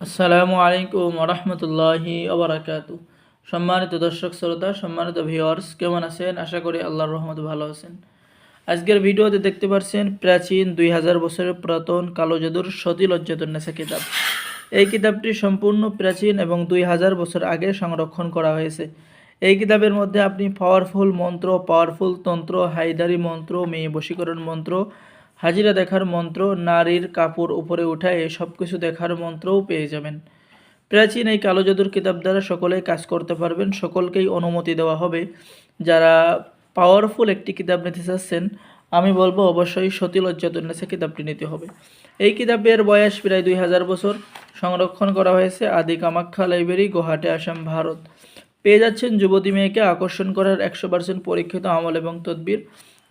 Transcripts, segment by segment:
আসসালামু আলাইকুম রহমতুল্লাহি ওবরাকাতু। সম্মানিত দর্শক শ্রোতা, সম্মানিত ভিওয়ার্স কেমন আছেন? আশা করি আল্লাহর রহমতে ভালো আছেন। আজকের ভিডিওতে দেখতে পাচ্ছেন প্রাচীন দুই হাজার বছরের পুরাতন কালো জাদুর সতী লজ্জাতুন্নেসা কিতাব। এই কিতাবটি সম্পূর্ণ প্রাচীন এবং দুই হাজার বছর আগে সংরক্ষণ করা হয়েছে। এই কিতাবের মধ্যে আপনি পাওয়ারফুল মন্ত্র পাওয়ারফুল তন্ত্র হাইদারি মন্ত্র, মেয়ে বশীকরণ মন্ত্র হাজিরা দেখার মন্ত্র, নারীর কাপড় উপরে উঠায় সব কিছু দেখার মন্ত্রও পেয়ে যাবেন। প্রাচীন এই কালো জাদুর কিতাব দ্বারা সকলেই কাজ করতে পারবেন, সকলকেই অনুমতি দেওয়া হবে। যারা পাওয়ারফুল একটি কিতাব নিতে চাচ্ছেন, আমি বলব অবশ্যই সতী লজ্জাতুন্নেসা কিতাবটি নিতে হবে। এই কিতাবের বয়স প্রায় দুই হাজার বছর। সংরক্ষণ করা হয়েছে আদি কামাখ্যা লাইব্রেরি, গুয়াহাটি, আসাম, ভারত। পেয়ে যাচ্ছেন যুবতী মেয়েকে আকর্ষণ করার একশো পার্সেন্ট পরীক্ষিত আমল এবং তদ্বির।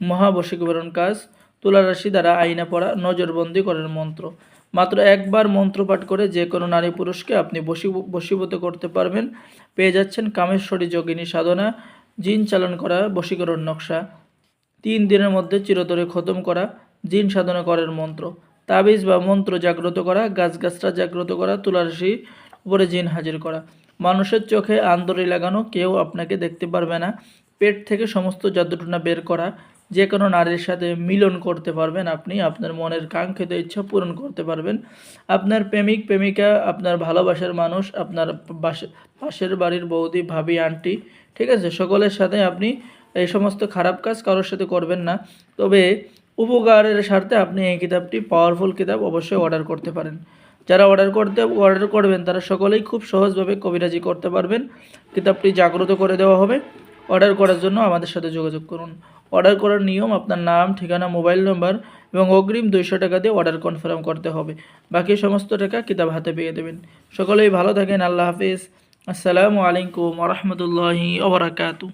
মহাবশীকরণ কাজ। তুলা রাশি দ্বারা আইনা পড়া নজরবন্দি করার মন্ত্র। মাত্র একবার মন্ত্র পাঠ করে যে কোনো নারী পুরুষকে আপনি বশী বশীভূত করতে পারবেন। পেয়ে যাচ্ছেন কামেশ্বরী যোগিনী সাধনা, জিন চালন করা, বশীকরণ নকশা। তিন দিনের মধ্যে চিরতরে খতম করা, জিন সাধনা করার মন্ত্র। তাবিজ বা মন্ত্র জাগ্রত করা গাছগাছটা জাগ্রত করা, তুলারাশি উপরে জিন হাজির করা। মানুষের চোখে আন্দরি লাগানো কেউ আপনাকে দেখতে পারবে না। পেট থেকে সমস্ত জাদুটনা বের করা যে কোনো নারীর সাথে মিলন করতে পারবেন আপনি, আপনার মনের কাঙ্ক্ষিত ইচ্ছা পূরণ করতে পারবেন। আপনার প্রেমিক, প্রেমিকা, আপনার ভালোবাসার মানুষ, আপনার পাশের বাড়ির বৌদি, ভাবি, আন্টি, ঠিক আছে? সকলের সাথে আপনি এই সমস্ত খারাপ কাজ কারোর সাথে করবেন না। তবে উপকারের স্বার্থে আপনি এই কিতাবটি পাওয়ারফুল কিতাব অবশ্যই অর্ডার করতে পারেন। যারা অর্ডার করতে অর্ডার করবেন, তারা সকলেই খুব সহজভাবে কবিরাজি করতে পারবেন। কিতাবটি জাগ্রত করে দেওয়া হবে। অর্ডার করার জন্য আমাদের সাথে যোগাযোগ করুন। অর্ডার করার নিয়ম, আপনার নাম, ঠিকানা, মোবাইল নম্বর এবং অগ্রিম দুইশো টাকা দিয়ে অর্ডার কনফার্ম করতে হবে। বাকি সমস্ত টাকা কিতাব হাতে পেয়ে দেবেন সকলেই ভালো থাকেন, আল্লাহ হাফিজ। আসসালামু আলাইকুম রহমতুল্লাহি ওবরাকাতু